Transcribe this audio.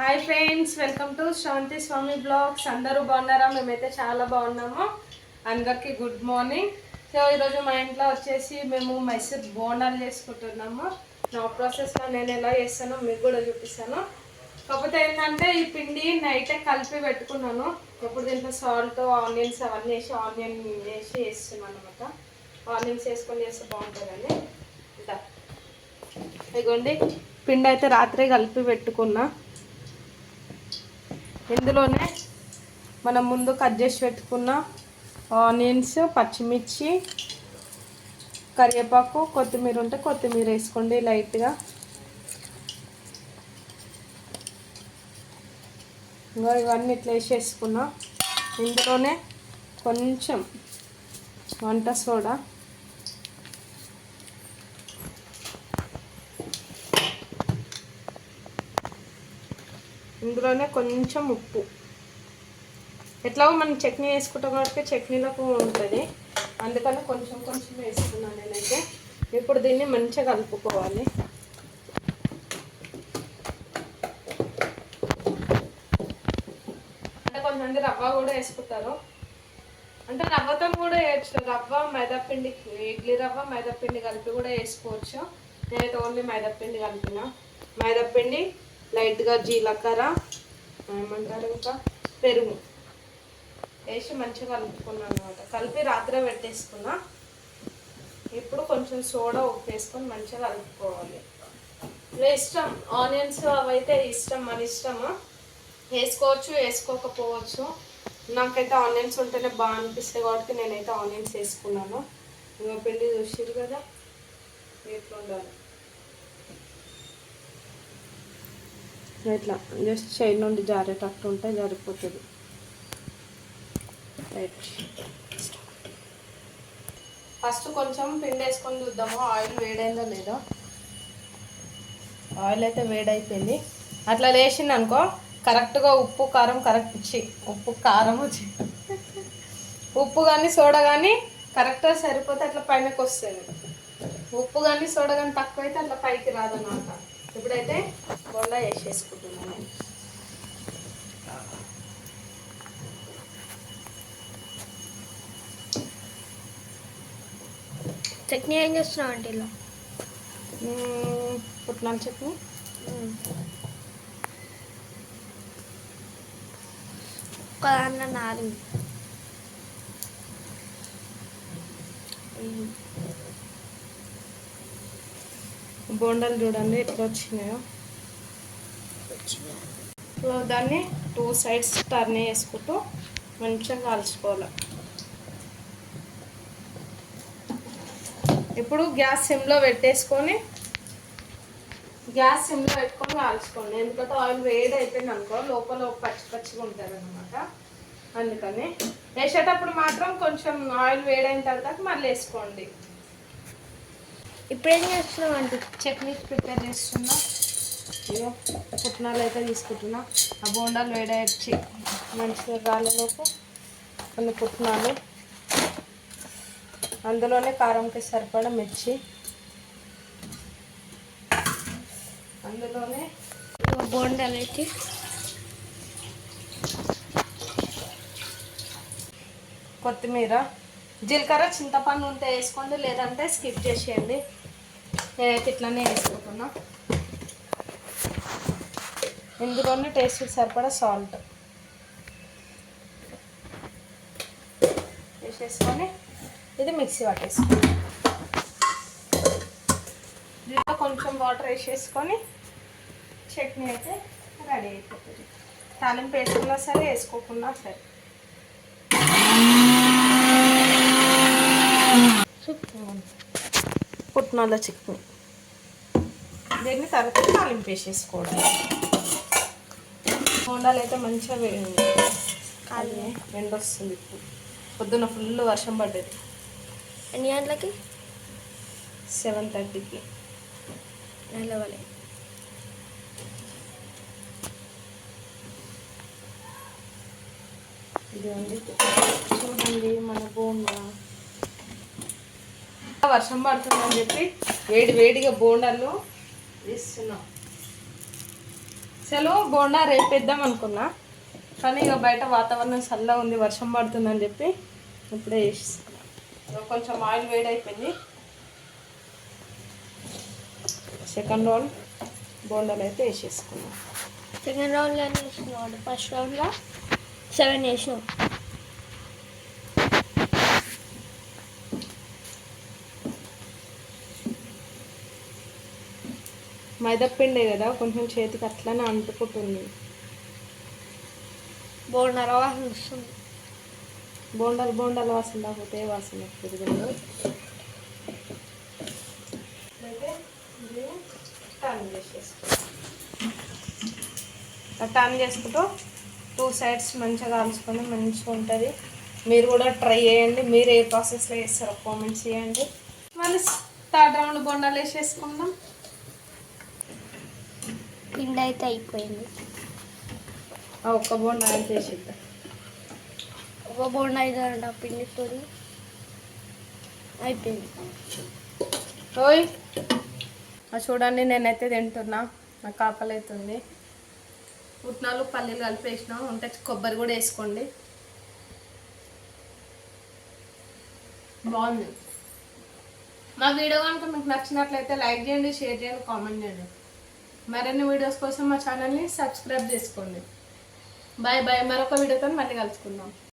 Hi friends welcome to Shanti Swami vlogs. అందరూ బాగున్నారా? మేమైతే చాలా బాగున్నాము. అందరికీ గుడ్ మార్నింగ్. సో ఈరోజు మా ఇంట్లో వచ్చేసి మేము మైసూర్ బోండాలు చేసుకుంటున్నాము. నా ప్రాసెస్లో నేను ఎలా చేస్తానో మీకు కూడా చూపిస్తాను. కాకపోతే ఏంటంటే ఈ పిండి నైటే కలిపి పెట్టుకున్నాను. ఎప్పుడు దీంట్లో సాల్ట్ ఆనియన్స్ అవన్నీ వేసి ఆనియన్ వేసి వేస్తున్నాను అనమాట ఆనియన్స్ వేసుకొని చేస్తే బాగుంటుందండి ఇదిగోండి పిండి అయితే రాత్రి కలిపి పెట్టుకున్నా. ఇందులోనే మనం ముందు కట్ చేసి పెట్టుకున్న ఆనియన్స్ పచ్చిమిర్చి కరివేపాకు కొత్తిమీర ఉంటే కొత్తిమీర వేసుకోండి లైట్గా. ఇంకా ఇవన్నీ ఇట్లా వేసేసుకున్నా. ఇందులోనే కొంచెం వంట సోడా. ఇందులోనే కొంచెం ఉప్పు. ఎట్లాగో మనం చట్నీ వేసుకుంటాం కాబట్టి చట్నీలకు ఉంటుంది. అందుకని కొంచెం కొంచెం వేసుకున్నాను నేనైతే. ఇప్పుడు దీన్ని మంచిగా కలుపుకోవాలి. అంటే కొంతమంది రవ్వ కూడా వేసుకుంటారు. అంటే రవ్వతో కూడా వేయచ్చు. రవ్వ మైదాపిండి ఇడ్లీ రవ్వ మైదాపిండి కలిపి కూడా వేసుకోవచ్చు. నేనైతే ఓన్లీ మైదాపిండి కలిపిన. మైదాపిండి లైట్గా జీలకర్ర ఏమంటారు ఇంకా పెరుగు. వేసి మంచిగా కలుపుకున్నాను అనమాట కలిపి రాత్రే పెట్టేసుకున్నా. ఇప్పుడు కొంచెం సోడా ఉప్పు వేసుకొని మంచిగా కలుపుకోవాలి. ఇష్టం ఆనియన్స్ అవైతే ఇష్టం మన ఇష్టము? వేసుకోవచ్చు వేసుకోకపోవచ్చు. నాకైతే ఆనియన్స్ ఉంటేనే బాగా అనిపిస్తాయి కాబట్టి నేనైతే ఆనియన్స్ వేసుకున్నాను. ఇంకా పిండి చూసిరు కదా ఎట్లుండాలి? ఇట్లా జస్ట్ చైన్ నుండి జారేటట్టు ఉంటే జరిపోతుంది. రైట్ ఫస్ట్ కొంచెం పిండి వేసుకొని చూద్దాము. ఆయిల్ వేడైందో లేదో? ఆయిల్ అయితే వేడైపోయింది. అట్లా లేచింది అనుకో కరెక్ట్గా ఉప్పు కారం కరెక్ట్ ఇచ్చి ఉప్పు కారం వచ్చి. ఉప్పు కానీ సోడా కానీ కరెక్ట్గా సరిపోతే అట్లా పైనకి వస్తుంది ఉప్పు కానీ సోడా కానీ తక్కువ అయితే అట్లా పైకి రాదన్నమాట ఇప్పుడైతే బొండా వేసేసుకుంటున్నాను. నేను చట్నీ ఏం చేస్తున్నావు అంటే ఇలా? పుట్నాల చట్నీ. ఒక దాంట్లో నారింది బోండాలు చూడండి ఎట్లా వచ్చినాయో. సో దాన్ని టూ సైడ్స్ టర్న్ చేసుకుంటూ మంచిగా కాల్చుకోవాలి. ఇప్పుడు గ్యాస్ సిమ్లో పెట్టేసుకొని గ్యాస్ సిమ్లో పెట్టుకొని కాల్చుకోండి. ఎందుకంటే ఆయిల్ వేడి అయిపోయింది అనుకో లోపల పచ్చి పచ్చిగా ఉంటుంది అనమాట అందుకని వేసేటప్పుడు మాత్రం కొంచెం ఆయిల్ వేడైన తర్వాత మళ్ళీ వేసుకోండి. ఇప్పుడు ఏం చేస్తున్నావు అంటే చట్నీ ప్రిపేర్ చేస్తున్నా. ఇగో పుట్నాలు అయితే తీసుకుంటున్నా. ఆ బోండాలు వేడేసి మంచిగా గాలిలోపు కొన్ని పుట్నాలు. అందులోనే కారంకి సరిపడా మిర్చి. అందులోనే బోండాలు అయితే. కొత్తిమీర జీలకర్ర చింతపండు ఉంటే వేసుకోండి లేదంటే స్కిప్ చేసేయండి. నేనైతే ఇట్లానే వేసుకుంటున్నా. ఇందులోనే టేస్ట్ సరిపడా సాల్ట్. వేసేసుకొని ఇది మిక్సీ పట్టేసుకోండి దీంట్లో కొంచెం వాటర్ వేసేసుకొని చట్నీ అయితే రెడీ అయిపోతుంది. తాలింపు వేసుకున్నా సరే వేసుకోకున్నా సరే. పుట్నాల చట్నీ. దీన్ని తర్వాత తాలింపు వేసేసుకోవడం బోండాలు అయితే మంచిగా కాలి ఎండ వస్తుంది ఇప్పుడు. పొద్దున్న ఫుల్ వర్షం పడ్డది. ఎన్ని గంటలకి? సెవెన్ థర్టీకి. నిలవలే ఇదిగోండి. చూడండి మన బోండా. వర్షం పడుతుందని చెప్పి వేడి వేడిగా బోండాలు ఇస్తున్నాం సెలవు బోండా రేపేద్దాం అనుకున్నా. కానీ ఇక బయట వాతావరణం చల్లగా ఉంది వర్షం పడుతుందని చెప్పి ఇప్పుడే వేసేసుకున్నా కొంచెం ఆయిల్ వేడి అయిపోయింది. సెకండ్ రౌండ్ బోండాలు అయితే వేసేసుకున్నాం. సెకండ్ రౌండ్లో ఎన్ని ఫస్ట్ రౌండ్లో సెవెన్ వేసినాం. మైదాపిండే కదా కొంచెం చేతికి అట్లనే అంటుకుంటుంది. బోండా రవాసన వస్తుంది. బోండాలు బోండాలు వాసన రాకపోతే ఏ వాసన ఇది టర్న్ చేసుకుంటూ టూ సైడ్స్ మంచిగా కాల్చుకొని మంచిగా ఉంటుంది. మీరు కూడా ట్రై చేయండి. మీరు ఏ ప్రాసెస్లో చేస్తారో కామెంట్స్ చేయండి. మళ్ళీ థర్డ్ రౌండ్ బొండాలు వేసేసుకుందాం. పిండి అయితే అయిపోయింది. ఆ ఒక్క బొండా అయితే వేసేద్దాం ఒక బోండా అవుతుందంట పిండితో అయిపోయింది. ఓయ్! ఆ చూడండి నేనైతే తింటున్నా. నాకు ఆకలి అవుతుంది పుట్నాలు పల్లీలు కలిపి వేసినాం. ఉంటే కొబ్బరి కూడా వేసుకోండి. బాగుంది. మా వీడియో కనుక మీకు నచ్చినట్లయితే లైక్ చేయండి షేర్ చేయండి కామెంట్ చేయండి. మరిన్ని వీడియోస్ కోసం మా ఛానల్ని సబ్స్క్రైబ్ చేసుకోండి. Bye bye. మరొక వీడియోతో మళ్ళీ కలుసుకుందాం.